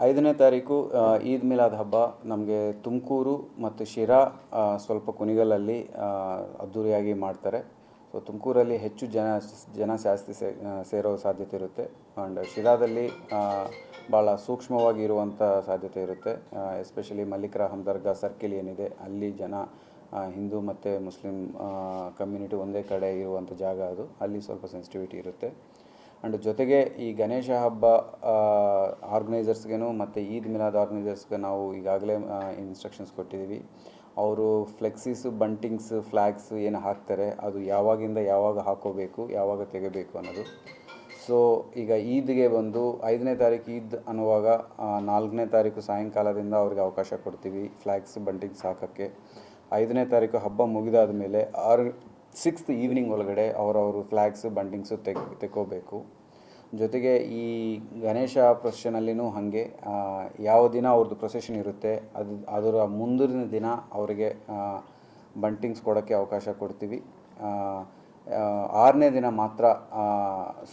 ಐದನೇ ತಾರೀಕು ಈದ್ ಮಿಲಾದ್ ಹಬ್ಬ. ನಮಗೆ ತುಮಕೂರು ಮತ್ತು ಶಿರಾ ಸ್ವಲ್ಪ ಕುಣಿಗಲಲ್ಲಿ ಅದ್ಧೂರಿಯಾಗಿ ಮಾಡ್ತಾರೆ. ಸೊ ತುಮಕೂರಲ್ಲಿ ಹೆಚ್ಚು ಜನ ಜನ ಜಾಸ್ತಿ ಸೇ ಸೇರೋ ಸಾಧ್ಯತೆ ಇರುತ್ತೆ. ಆ್ಯಂಡ್ ಶಿರಾದಲ್ಲಿ ಭಾಳ ಸೂಕ್ಷ್ಮವಾಗಿ ಇರುವಂಥ ಸಾಧ್ಯತೆ ಇರುತ್ತೆ. ಎಸ್ಪೆಷಲಿ ಮಲ್ಲಿಕರ ಹಮ್ದರ್ಗಾ ಸರ್ಕಿಲ್ ಏನಿದೆ, ಅಲ್ಲಿ ಜನ ಹಿಂದೂ ಮತ್ತು ಮುಸ್ಲಿಂ ಕಮ್ಯುನಿಟಿ ಒಂದೇ ಕಡೆ ಇರುವಂಥ ಜಾಗ ಅದು. ಅಲ್ಲಿ ಸ್ವಲ್ಪ ಸೆನ್ಸಿಟಿವಿಟಿ ಇರುತ್ತೆ. ಆ್ಯಂಡ್ ಜೊತೆಗೆ ಈ ಗಣೇಶ ಹಬ್ಬ ಆರ್ಗನೈಸರ್ಸ್ಗೇನು ಮತ್ತು ಈದ್ ಮಿಲಾದ್ ಆರ್ಗನೈಸರ್ಸ್ಗೆ ನಾವು ಈಗಾಗಲೇ ಇನ್ಸ್ಟ್ರಕ್ಷನ್ಸ್ ಕೊಟ್ಟಿದ್ದೀವಿ ಅವರು ಫ್ಲೆಕ್ಸಿಸ್ ಬಂಟಿಂಗ್ಸ್ ಫ್ಲ್ಯಾಗ್ಸ್ ಏನು ಹಾಕ್ತಾರೆ, ಅದು ಯಾವಾಗಿಂದ ಯಾವಾಗ ಹಾಕೋಬೇಕು, ಯಾವಾಗ ತೆಗಿಬೇಕು ಅನ್ನೋದು. ಸೊ ಈಗ ಈದ್ಗೆ ಬಂದು ಐದನೇ ತಾರೀಕು ಈದ್ ಅನ್ನುವಾಗ ನಾಲ್ಕನೇ ತಾರೀಕು ಸಾಯಂಕಾಲದಿಂದ ಅವ್ರಿಗೆ ಅವಕಾಶ ಕೊಡ್ತೀವಿ ಫ್ಲ್ಯಾಗ್ಸ್ ಬಂಟಿಂಗ್ಸ್ ಹಾಕೋಕ್ಕೆ. ಐದನೇ ತಾರೀಕು ಹಬ್ಬ ಮುಗಿದಾದ ಮೇಲೆ ಆರು ಸಿಕ್ಸ್ತ್ ಈವ್ನಿಂಗ್ ಒಳಗಡೆ ಅವರವರು ಫ್ಲ್ಯಾಗ್ಸ್ ಬಂಟಿಂಗ್ಸು ತೆಗ್, ತೆಕ್ಕೋಬೇಕು. ಜೊತೆಗೆ ಈ ಗಣೇಶ ಪ್ರೊಸೆಷನಲ್ಲಿನೂ ಹಾಗೆ ಯಾವ ದಿನ ಅವ್ರದ್ದು ಪ್ರೊಸೆಷನ್ ಇರುತ್ತೆ, ಅದು, ಅದರ ಮುಂದಿನ ದಿನ ಅವರಿಗೆ ಬಂಟಿಂಗ್ಸ್ ಕೊಡೋಕ್ಕೆ ಅವಕಾಶ ಕೊಡ್ತೀವಿ. ಆರನೇ ದಿನ ಮಾತ್ರ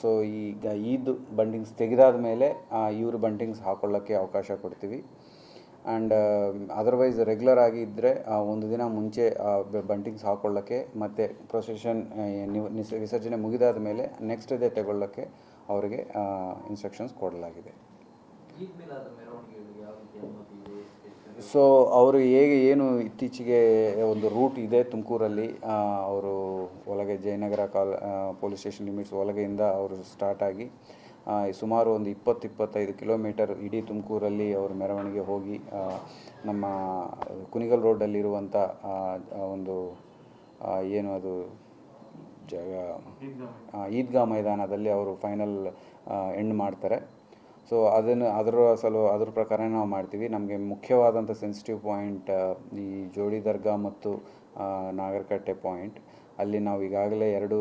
ಸೊ ಈಗ ಈದ್ ಬಂಟಿಂಗ್ಸ್ ತೆಗೆದಾದ ಮೇಲೆ ಇವರು ಬಂಟಿಂಗ್ಸ್ ಹಾಕೊಳ್ಳೋಕ್ಕೆ ಅವಕಾಶ ಕೊಡ್ತೀವಿ. ಆ್ಯಂಡ್ ಅದರ್ವೈಸ್ ರೆಗ್ಯುಲರ್ ಆಗಿ ಇದ್ದರೆ ಒಂದು ದಿನ ಮುಂಚೆ ಬಂಟಿಂಗ್ಸ್ ಹಾಕೊಳ್ಳೋಕ್ಕೆ ಮತ್ತು ಪ್ರೊಸೆಷನ್ ವಿಸರ್ಜನೆ ಮುಗಿದಾದ ಮೇಲೆ ನೆಕ್ಸ್ಟ್ ಡೇ ತಗೊಳ್ಳೋಕ್ಕೆ ಅವರಿಗೆ ಇನ್ಸ್ಟ್ರಕ್ಷನ್ಸ್ ಕೊಡಲಾಗಿದೆ. ಸೊ ಅವರು ಹೇಗೆ ಏನು ಇತ್ತೀಚೆಗೆ ಒಂದು ರೂಟ್ ಇದೆ ತುಮಕೂರಲ್ಲಿ ಅವರು ಒಳಗೆ ಜಯನಗರ ಕಾಲ್ ಪೊಲೀಸ್ ಸ್ಟೇಷನ್ ಲಿಮಿಟ್ಸ್ ಒಳಗೆಯಿಂದ ಅವರು ಸ್ಟಾರ್ಟ್ ಆಗಿ ಸುಮಾರು ಒಂದು ಇಪ್ಪತ್ತು ಇಪ್ಪತ್ತೈದು ಕಿಲೋಮೀಟರ್ ಇಡೀ ತುಮಕೂರಲ್ಲಿ ಅವರು ಮೆರವಣಿಗೆ ಹೋಗಿ ನಮ್ಮ ಕುಣಿಗಲ್ ರೋಡಲ್ಲಿರುವಂಥ ಒಂದು ಏನು ಅದು, ಜಾಗ ಈದ್ಗಾ ಮೈದಾನದಲ್ಲಿ ಅವರು ಫೈನಲ್ ಎಂಡ್ ಮಾಡ್ತಾರೆ. ಸೊ ಅದನ್ನು, ಅದರ ಸಲು, ಅದ್ರ ಪ್ರಕಾರ ನಾವು ಮಾಡ್ತೀವಿ. ನಮಗೆ ಮುಖ್ಯವಾದಂಥ ಸೆನ್ಸಿಟಿವ್ ಪಾಯಿಂಟ್ ಈ ಜೋಡಿ ದರ್ಗಾ ಮತ್ತು ನಾಗರಕಟ್ಟೆ ಪಾಯಿಂಟ್ ಅಲ್ಲಿ ನಾವು ಈಗಾಗಲೇ ಎರಡು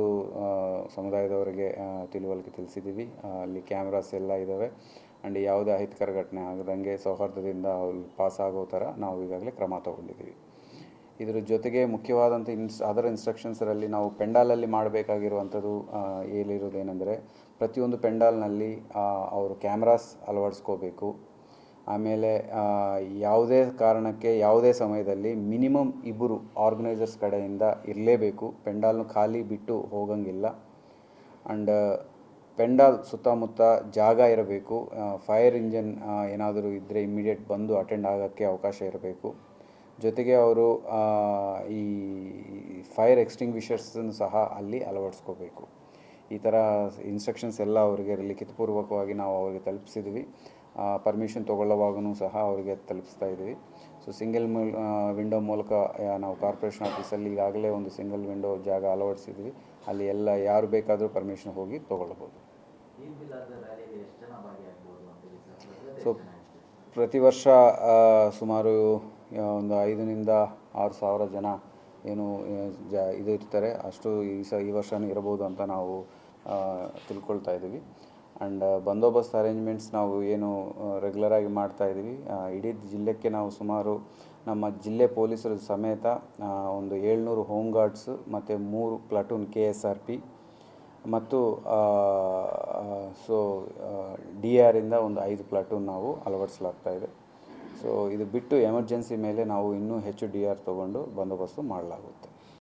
ಸಮುದಾಯದವರಿಗೆ ತಿಳುವಳಿಕೆ ತಿಳಿಸಿದ್ದೀವಿ. ಅಲ್ಲಿ ಕ್ಯಾಮ್ರಾಸ್ ಎಲ್ಲ ಇದ್ದಾವೆ ಆ್ಯಂಡ್ ಯಾವುದೇ ಅಹಿತಕರ ಘಟನೆ ಆಗದಂಗೆ ಸೌಹಾರ್ದದಿಂದ ಪಾಸ್ ಆಗೋ ಥರ ನಾವು ಈಗಾಗಲೇ ಕ್ರಮ ತಗೊಂಡಿದ್ದೀವಿ. ಇದರ ಜೊತೆಗೆ ಮುಖ್ಯವಾದಂಥ ಇನ್ಸ್ ಅದರ ಇನ್ಸ್ಟ್ರಕ್ಷನ್ಸರಲ್ಲಿ ನಾವು ಪೆಂಡಾಲಲ್ಲಿ ಮಾಡಬೇಕಾಗಿರುವಂಥದ್ದು ಏನಿರೋದೇನೆಂದರೆ ಪ್ರತಿಯೊಂದು ಪೆಂಡಾಲ್ನಲ್ಲಿ ಅವರು ಕ್ಯಾಮ್ರಾಸ್ ಅಳವಡಿಸ್ಕೋಬೇಕು. ಆಮೇಲೆ ಯಾವುದೇ ಕಾರಣಕ್ಕೆ, ಯಾವುದೇ ಸಮಯದಲ್ಲಿ ಮಿನಿಮಮ್ ಇಬ್ಬರು ಆರ್ಗನೈಸರ್ಸ್ ಕಡೆಯಿಂದ ಇರಲೇಬೇಕು. ಪೆಂಡಾಲ್ನ ಖಾಲಿ ಬಿಟ್ಟು ಹೋಗಂಗಿಲ್ಲ. ಆ್ಯಂಡ್ ಪೆಂಡಾಲ್ ಸುತ್ತಮುತ್ತ ಜಾಗ ಇರಬೇಕು. ಫೈರ್ ಇಂಜನ್ ಏನಾದರೂ ಇದ್ದರೆ ಇಮ್ಮಿಡಿಯೇಟ್ ಬಂದು ಅಟೆಂಡ್ ಆಗೋಕ್ಕೆ ಅವಕಾಶ ಇರಬೇಕು. ಜೊತೆಗೆ ಅವರು ಈ ಫೈರ್ ಎಕ್ಸ್ಟಿಂಗ್ವಿಷರ್ಸನ್ನು ಸಹ ಅಲ್ಲಿ ಅಳವಡಿಸ್ಕೋಬೇಕು. ಈ ಥರ ಇನ್ಸ್ಟ್ರಕ್ಷನ್ಸ್ ಎಲ್ಲ ಅವರಿಗೆ ಲಿಖಿತಪೂರ್ವಕವಾಗಿ ನಾವು ಅವರಿಗೆ ತಲುಪಿಸಿದ್ವಿ. ಪರ್ಮಿಷನ್ ತೊಗೊಳ್ಳೋವಾಗೂ ಸಹ ಅವರಿಗೆ ತಲುಪಿಸ್ತಾ ಇದ್ದೀವಿ. ಸೊ ಸಿಂಗಲ್ ಮೂಲ್ ವಿಂಡೋ ಮೂಲಕ ನಾವು ಕಾರ್ಪೊರೇಷನ್ ಆಫೀಸಲ್ಲಿ ಈಗಾಗಲೇ ಒಂದು ಸಿಂಗಲ್ ವಿಂಡೋ ಜಾಗ ಅಳವಡಿಸಿದ್ವಿ. ಅಲ್ಲಿ ಎಲ್ಲ ಯಾರು ಬೇಕಾದರೂ ಪರ್ಮಿಷನ್ ಹೋಗಿ ತೊಗೊಳ್ಬೋದು ಸೊ? ಪ್ರತಿ ವರ್ಷ ಸುಮಾರು ಒಂದು ಐದರಿಂದ ಆರು ಸಾವಿರ ಜನ ಏನು ಜ, ಇದು ಇರ್ತಾರೆ. ಅಷ್ಟು ಈ ಸ, ಈ ವರ್ಷವೂ ಇರಬಹುದು ಅಂತ ನಾವು ತಿಳ್ಕೊಳ್ತಾ ಇದ್ದೀವಿ. ಆ್ಯಂಡ್ ಬಂದೋಬಸ್ತ್ ಅರೇಂಜ್ಮೆಂಟ್ಸ್ ನಾವು ಏನು ರೆಗ್ಯುಲರಾಗಿ ಮಾಡ್ತಾ ಇದ್ದೀವಿ. ಇಡೀ ಜಿಲ್ಲೆಗೆ ನಾವು ಸುಮಾರು ನಮ್ಮ ಜಿಲ್ಲೆ ಪೊಲೀಸರ ಸಮೇತ ಒಂದು ಏಳ್ನೂರು ಹೋಮ್ ಗಾರ್ಡ್ಸ್ ಮತ್ತು ಮೂರು platoon K S R P ಮತ್ತು ಸೊ ಡಿ ಆರಿಂದ ಒಂದು ಐದು ಪ್ಲಾಟೂನ್ ನಾವು ಅಳವಡಿಸಲಾಗ್ತಾ ಇದೆ. ಸೊ ಇದು ಬಿಟ್ಟು ಎಮರ್ಜೆನ್ಸಿ ಮೇಲೆ ನಾವು ಇನ್ನೂ ಹೆಚ್ಚು ಡಿ ಆರ್ ತೊಗೊಂಡು ಬಂದೋಬಸ್ತು ಮಾಡಲಾಗುತ್ತೆ.